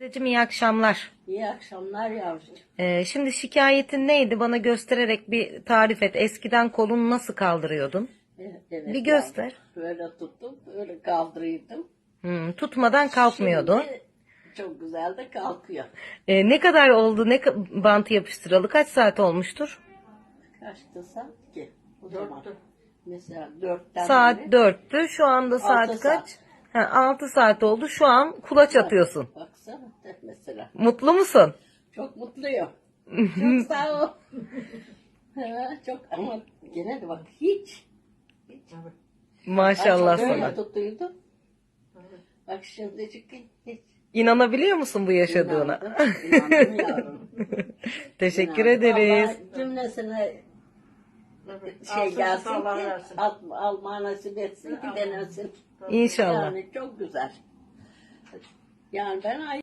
Dedeciğim iyi akşamlar. İyi akşamlar yavrucuğum. Ee, şimdi şikayetin neydi? Bana göstererek bir tarif et. Eskiden kolunu nasıl kaldırıyordun? Evet, evet, Bir göster. yavrum. Böyle tuttum, böyle kaldırıyordum. Hmm, tutmadan kalkmıyordun. Şimdi çok güzel de kalkıyor. Ee, ne kadar oldu? Ne ka- bantı yapıştıralı? Kaç saat olmuştur? Kaçtı saat ki? O zaman. Mesela dörtten Saat beri. 4'tü. Şu anda saat Altı kaç? saat. Ha, 6 saat oldu. Şu an kulaç atıyorsun. Baksana mesela. Mutlu musun? Çok mutluyum. çok sağ ol. Ha, çok ama gene de bak hiç. hiç. Maşallah Böyle sana. tutuyordum. Bak şimdi çünkü hiç. İnanabiliyor musun bu yaşadığına? İnandım, inandım yavrum. Teşekkür İnandım. ederiz. Allah cümlesine şey gelsin ki al, alma nasip etsin ki denesin. İnşallah. Yani çok güzel. Yani ben ay